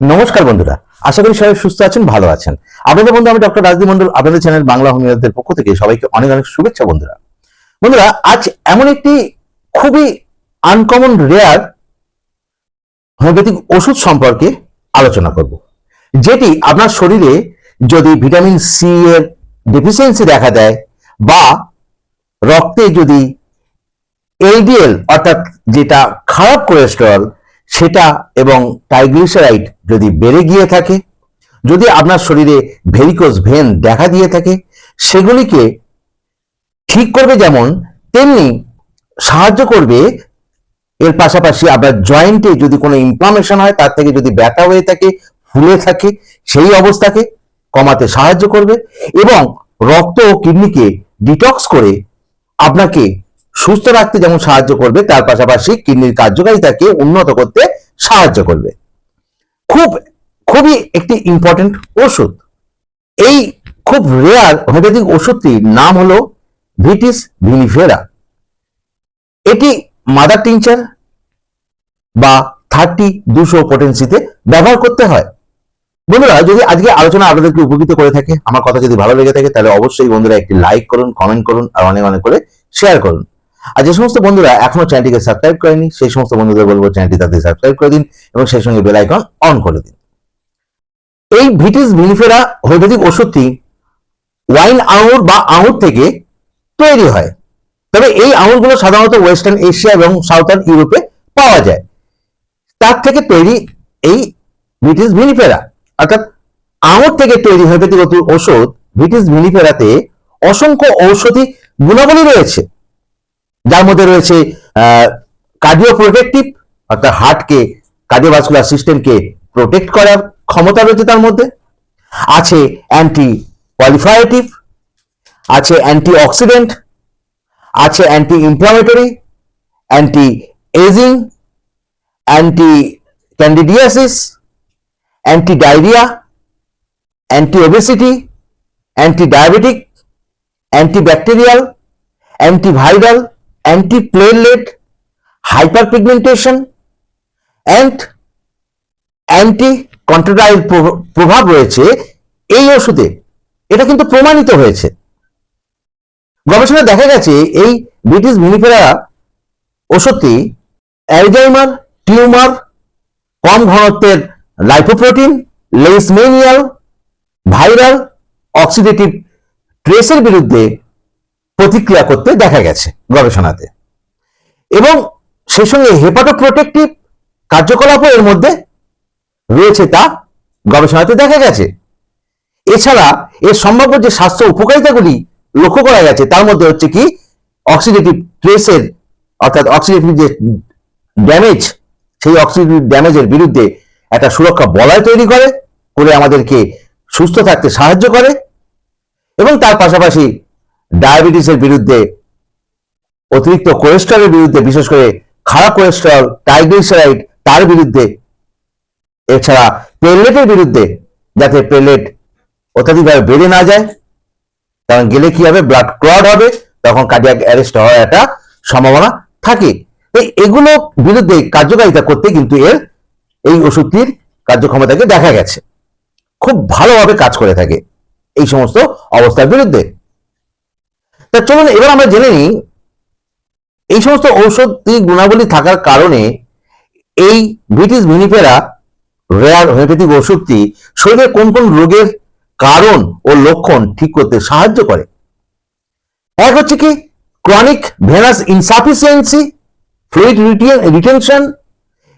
নমস্কার বন্ধুরা, আশা করি সবাই সুস্থ আছেন, ভালো আছেন। আপনাদের বন্ধু, আমি ডক্টর রাজদীপ মন্ডল আপনাদের চ্যানেল বাংলা হোমিওপ্যাথের পক্ষ থেকে সবাইকে অনেক অনেক শুভেচ্ছা বন্ধুরা। বন্ধুরা, আজ এমন একটি খুবই আনকমন রেয়ার হোমিওপ্যাথিক ওষুধ সম্পর্কে আলোচনা করব, যেটি আপনার শরীরে যদি ভিটামিন সি এর ডেফিসিয়েন্সি দেখা দেয় বা রক্তে যদি এলডিএল অর্থাৎ যেটা খারাপ কোলেস্টেরল সেটা এবং ট্রাইগ্লিসারাইড যদি বেড়ে গিয়ে থাকে, যদি আপনার শরীরে ভেরিকোজ ভেন দেখা দিয়ে থাকে, সেগুলিকে ঠিক করবে যেমন তেমনি সাহায্য করবে। এর পাশাপাশি আপনার জয়েন্টে যদি কোনো ইনফ্লামেশন হয়, তার থেকে যদি ব্যথা হয়ে থাকে, ফুলে থাকে, সেই অবস্থাকে কমাতে সাহায্য করবে এবং রক্ত ও কিডনিকে ডিটক্স করে আপনাকে সুস্থ রাখতে যেমন সাহায্য করবে, তার পাশাপাশি কিডনির কার্যকারিতাকে উন্নত করতে সাহায্য করবে। খুব, খুবই একটি ইম্পর্টেন্ট ওষুধ। এই খুব রেয়ার হোমিওপ্যাথিক ওষুধটির নাম হলো ভিটিস ভিনিফেরা এটি মাদার টিংচার বা থার্টি দুশো পটেন্সিতে ব্যবহার করতে হয়। বন্ধুরা, যদি আজকে আলোচনা আপনাদেরকে উপকৃত করে থাকে, আমার কথা যদি ভালো লেগে থাকে, তাহলে অবশ্যই বন্ধুরা একটি লাইক করুন কমেন্ট করুন, আর অনেক অনেক করে শেয়ার করুন। আর যে সমস্ত বন্ধুরা এখনও চ্যানেলটিকে সাবস্ক্রাইব করেনি, সেই সমস্ত বন্ধুদের বলব চ্যানেলটি তাদের সাবস্ক্রাইব করে দিন এবং সেই সঙ্গে বেল আইকন অন করে দিন। এই ভিটিস ভিনিফেরা হোমিওপ্যাথিক ওষুধটি ওয়াইন আঙুর বা আঙুর থেকে তৈরি হয়। তবে এই আঙুরগুলো সাধারণত ওয়েস্টার্ন এশিয়া এবং সাউথার্ন ইউরোপে পাওয়া যায়। তার থেকে তৈরি এই ভিটিস ভিনিফেরা অর্থাৎ আঙুর থেকে তৈরি হোমিওপ্যাথিক ওষু- ওষুধ ভিটিস ভিনিফেরাতে অসংখ্য ঔষধি গুণাবলী রয়েছে। যার মধ্যে রয়েছে কার্ডিও প্রোটেক্টিভ অর্থাৎ হার্টকে কার্ডিওভাস্কুলার সিস্টেমকে প্রোটেক্ট করার ক্ষমতা রয়েছে তার মধ্যে। আছে অ্যান্টি পলিফারেটিভ আছে অ্যান্টি অক্সিডেন্ট আছে anti inflammatory anti ageing anti candidiasis anti diarrhoea anti obesity anti diabetic anti bacterial antiviral hyperpigmentation and anti contractile প্রভাব রয়েছে এই ওষুধে। এটা কিন্তু প্রমাণিত হয়েছে। গবেষণায় দেখা গেছে, এই ব্রিটিশ মিনিফেরা ওষুধটি অ্যালজাইমার, টিউমার, কম ঘনত্বের লাইপোপ্রোটিন, লেইসমেনিয়াল, ভাইরাল, অক্সিডেটিভ, ট্রেসের বিরুদ্ধে প্রতিক্রিয়া করতে দেখা গেছে গবেষণাতে। এবং সেই সঙ্গে হেপাটোপ্রোটেক্টিভ কার্যকলাপও এর মধ্যে রয়েছে তা গবেষণাতে দেখা গেছে। এছাড়া এর সম্ভাব্য যে স্বাস্থ্য উপকারিতাগুলি লক্ষ্য করা গেছে, তার মধ্যে হচ্ছে কি অক্সিডেটিভ ট্রেসের অর্থাৎ অক্সিডেটিভ যে ড্যামেজ সেই অক্সিডেটিভ ড্যামেজের বিরুদ্ধে একটা সুরক্ষা বলয় তৈরি করে করে আমাদেরকে সুস্থ থাকতে সাহায্য করে এবং তার পাশাপাশি ডায়াবেটিসের বিরুদ্ধে, অতিরিক্ত কোলেস্ট্রলের বিরুদ্ধে, বিশেষ করে খারাপ কোলেস্ট্রল ট্রাইগ্লিসারাইড তার বিরুদ্ধে, এছাড়া প্লেটলেটের বিরুদ্ধে, যাতে প্লেটলেট অত্যাধিকভাবে বেড়ে না যায়, কারণ গেলে কি হবে? ব্লাড ক্লড হবে, তখন কার্ডিয়াক অ্যারেস্ট হওয়ার একটা সম্ভাবনা থাকে। এগুলো বিরুদ্ধে কার্যকারিতা করতে কিন্তু এর এই ওষুধটির কার্যক্ষমতাকে দেখা গেছে। খুব ভালোভাবে কাজ করে থাকে এই সমস্ত অবস্থার বিরুদ্ধে। তা চলুন, এবার আমরা জেনে নিই, এই সমস্ত ঔষধি গুণাবলী থাকার কারণে এই ব্রিটিশ ভিনিফেরা রেয়ার হোমিওপ্যাথিক ওষুধটি শরীরে কোন কোন রোগের কারণ ও লক্ষণ ঠিক করতে সাহায্য করে? এক হচ্ছে কি chronic venous insufficiency fluid retention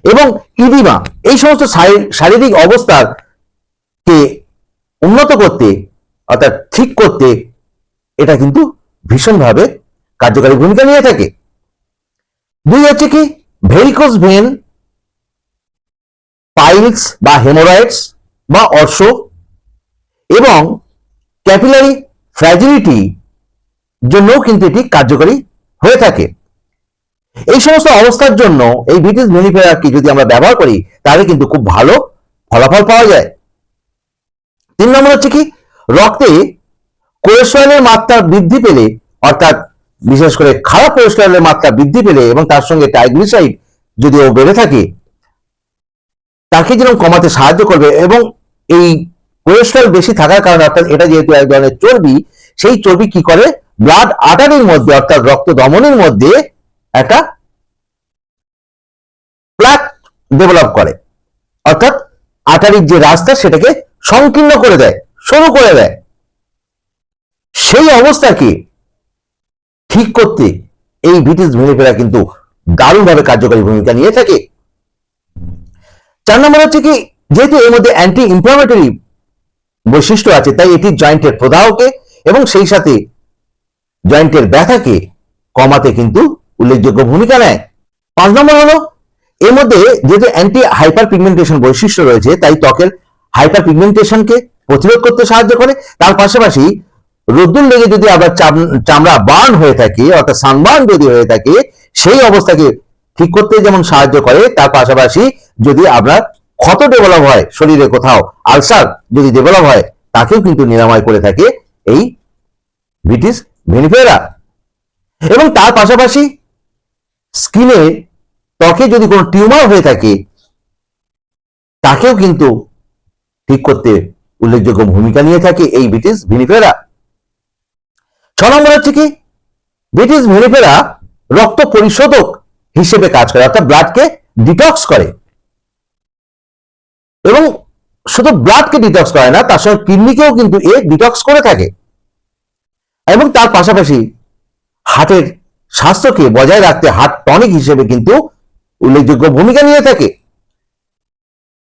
এবং ইদিমা এই সমস্ত শারী- শারীরিক অবস্থার কে উন্নত করতে অর্থাৎ ঠিক করতে এটা কিন্তু ভীষণভাবে কার্যকারী ভূমিকা নিয়ে থাকে। দুই হচ্ছে কি ভেরিকোজ ভেন পাইলস বা হেমোরয়েডস বা অর্শ এবং ক্যাপিলারি ফ্র্যাজিলিটি জন্যও কিন্তু এটি কার্যকরী হয়ে থাকে। এই সমস্ত অবস্থার জন্য এই ব্রিটিশ মেনিফেরারকে যদি আমরা ব্যবহার করি, তাহলে কিন্তু খুব ভালো ফলাফল পাওয়া যায়। তিন নম্বর হচ্ছে কি, রক্তে কোলেস্ট্রলের মাত্রা বৃদ্ধি পেলে, অর্থাৎ বিশেষ করে খারাপ কোলেস্ট্রলের মাত্রা বৃদ্ধি পেলে এবং তার সঙ্গে ট্রাইগ্লিসাইড যদি ও বেড়ে থাকে, তাকে যেরকম কমাতে সাহায্য করবে এবং এই কোলেস্ট্রল বেশি থাকার কারণে, অর্থাৎ এটা যেহেতু এক ধরনের চর্বি, সেই চর্বি কি করে? ব্লাড আটারির মধ্যে, অর্থাৎ রক্ত দমনের মধ্যে একটা প্লাক ডেভেলপ করে। অর্থাৎ আটারির যে রাস্তা, সেটাকে সংকীর্ণ করে দেয়, সরু করে দেয়। সেই অবস্থাকে ঠিক করতে এই ভিটিস ভিনিফেরা কিন্তু দারুণভাবে কার্যকরী ভূমিকা নিয়ে থাকে। চার নম্বর হচ্ছে কি, যেহেতু এর মধ্যে অ্যান্টি ইনফ্লামেটরি বৈশিষ্ট্য আছে, তাই এটি জয়েন্টের প্রদাহকে এবং সেই সাথে জয়েন্টের ব্যথাকে কমাতে কিন্তু উল্লেখযোগ্য ভূমিকা নেয়। পাঁচ নম্বর হলো, এর মধ্যে যেহেতু অ্যান্টি হাইপার পিগমেন্টেশন বৈশিষ্ট্য রয়েছে, তাই ত্বকের হাইপার পিগমেন্টেশনকে প্রতিরোধ করতে সাহায্য করে। তার পাশাপাশি রোদ্দুর লেগে যদি আবার চাম- চামড়া বার্ন হয়ে থাকে, অর্থাৎ সানবার্ন যদি হয়ে থাকে, সেই অবস্থাকে ঠিক করতে যেমন সাহায্য করে, তার পাশাপাশি যদি আপনার ক্ষত ডেভেলপ হয়, শরীরে কোথাও আলসার যদি ডেভেলপ হয়, তাকেও কিন্তু নিরাময় করে থাকে এই ভিটিস ভেনিফেরা এবং তার পাশাপাশি স্কিনে ত্বকে যদি কোনো টিউমার হয়ে থাকে, তাকেও কিন্তু ঠিক করতে উল্লেখযোগ্য ভূমিকা নিয়ে থাকে এই ব্রিটিশ ভিনিফেরা ছ নম্বর হচ্ছে কি? ব্রিটিশ ভিনিফেরা রক্ত পরিশোধক হিসেবে কাজ করে, অর্থাৎ ব্লাডকে ডিটক্স করে। এবং শুধু ব্লাডকে ডিটক্স করে না, তার সঙ্গে কিডনিকেও কিন্তু এ ডিটক্স করে থাকে। এবং তার পাশাপাশি হার্টের স্বাস্থ্যকে বজায় রাখতে হার্ট টনিক হিসেবে কিন্তু উল্লেখযোগ্য ভূমিকা নিয়ে থাকে।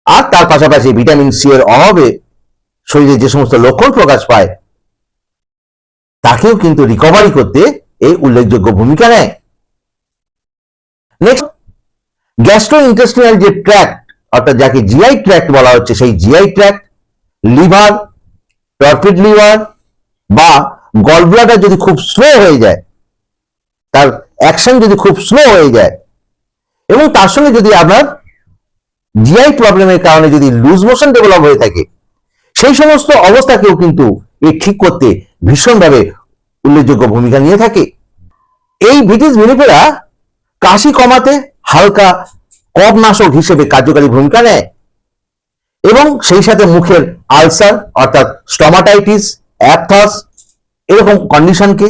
আর তার পাশাপাশি ভিটামিন সি এর অভাবে শরীরে যে সমস্ত লক্ষণ প্রকাশ পায় তাকেও কিন্তু রিকভারি করতে এই উল্লেখযোগ্য ভূমিকা নেয়। নেক্সট গ্যাস্ট্রো ইন্টেস্টিনাল যে ট্র্যাক্ট অর্থাৎ যাকে জিআই ট্র্যাক্ট বলা হচ্ছে, সেই GI tract liver torpid liver বা গল ব্লাডার যদি খুব স্লো হয়ে যায়, তার অ্যাকশন যদি খুব স্লো হয়ে যায়, এবং তার সঙ্গে যদি আপনার জিআই প্রবলেমের কারণে যদি লুজ মোশন ডেভেলপ হয়ে থাকে, সেই সমস্ত অবস্থাকেও কিন্তু এ ঠিক করতে ভীষণভাবে উল্লেখযোগ্য ভূমিকা নিয়ে থাকে। এই ব্রিটিশ ভিনিপেরা কাশি কমাতে হালকা কবনাশক হিসেবে কার্যকারী ভূমিকা নেয় এবং সেই সাথে মুখের আলসার অর্থাৎ স্টমাটাইটিস, অ্যাপথাস এরকম কন্ডিশনকে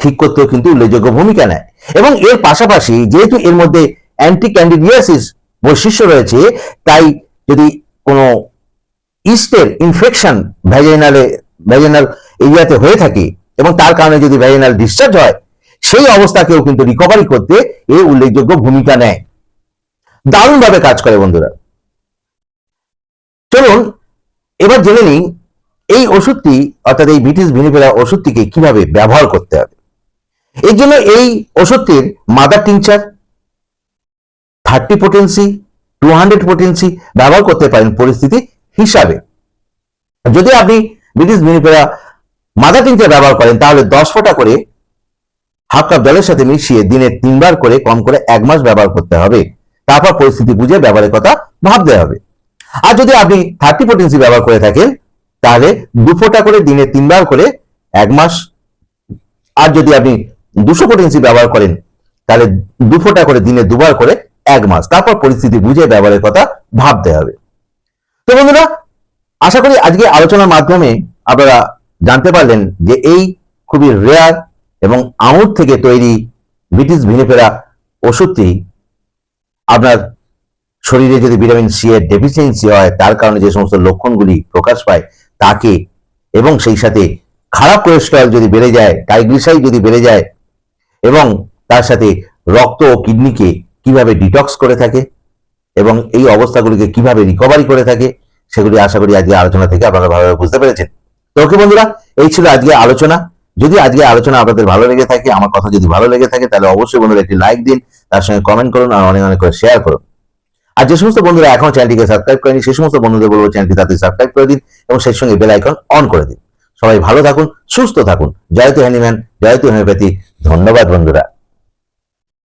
ঠিক করতেও কিন্তু উল্লেখযোগ্য ভূমিকা নেয়। এবং এর পাশাপাশি যেহেতু এর মধ্যে অ্যান্টি ক্যান্ডিডিয়াসিস বৈশিষ্ট্য রয়েছে, তাই যদি কোনো ইস্টের ইনফেকশন ভ্যাজাইনালে ভ্যাজাইনাল এরিয়াতে হয়ে থাকে এবং তার কারণে যদি ভ্যাজাইনাল ডিসচার্জ হয়, সেই অবস্থাকেও কিন্তু রিকভারি করতে এ উল্লেখযোগ্য ভূমিকা নেয়। দারুণভাবে কাজ করে বন্ধুরা। চলুন, এবার জেনে নিই এই ওষুধটি, অর্থাৎ এই ব্রিটিশ ভিনিফেরা ওষুধটিকে কীভাবে ব্যবহার করতে হবে। এর জন্য এই ওষুধটির mother tincture thirty potency two hundred potency ব্যবহার করতে পারেন পরিস্থিতি হিসাবে। যদি আপনি ব্রিটিশ ভিনিফেরা মাদার টিংচার ব্যবহার করেন, তাহলে দশ ফোঁটা করে হাফ কাপ জলের সাথে মিশিয়ে দিনে তিনবার করে, কম করে এক মাস ব্যবহার করতে হবে। তারপর পরিস্থিতি বুঝে ব্যবহারের কথা ভাবতে হবে। আর যদি আপনি থার্টি পোটেন্সি ব্যবহার করে থাকেন, তাহলে দু ফোঁটা করে দিনে তিনবার করে এক মাস। আর যদি আপনি দুশো পোটেন্সি ব্যবহার করেন, তাহলে দু ফোঁটা করে দিনে দুবার করে এক মাস। তারপর পরিস্থিতি বুঝে ব্যবহারের কথা ভাবতে হবে। তো বন্ধুরা আশা করি আজকে আলোচনার মাধ্যমে আপনারা জানতে পারলেন যে এই খুবই রেয়ার এবং আঙুর থেকে তৈরি ব্রিটিশ ভিনেফেরা ওষুধটি আপনার শরীরে যদি ভিটামিন সি এর ডেফিসিয়েন্সি হয়, তার কারণে যে সমস্ত লক্ষণগুলি প্রকাশ পায় তাকে এবং সেই সাথে খারাপ কোলেস্ট্রল যদি বেড়ে যায় ট্রাইগ্লিসাইড যদি বেড়ে যায় এবং তার সাথে রক্ত ও কিডনিকে কীভাবে ডিটক্স করে থাকে এবং এই অবস্থাগুলিকে কীভাবে রিকভারি করে থাকে সেগুলি আশা করি আজকে আলোচনা থেকে আপনারা ভালোভাবে বুঝতে পেরেছেন। তো ওকে বন্ধুরা, এই ছিল আজকে আলোচনা। যদি আজকে আলোচনা আপনাদের ভালো লেগে থাকে, আমার কথা যদি ভালো লেগে থাকে, তাহলে অবশ্যই বন্ধুরা একটি লাইক দিন, তার সঙ্গে কমেন্ট করুন আর অনেক অনেক করে শেয়ার করুন। আর যে সমস্ত বন্ধুরা এখন চ্যানেলটিকে সাবস্ক্রাইব করেনি, সেই সমস্ত বন্ধুদের বলব চ্যানেলটি তাড়াতাড়ি সাবস্ক্রাইব করে দিন এবং সেই সঙ্গে বেল আইকন অন করে দিন। সবাই ভালো থাকুন, সুস্থ থাকুন। জয়তু হ্যানিম্যান জয়তু হোমিওপ্যাথি ধন্যবাদ বন্ধুরা।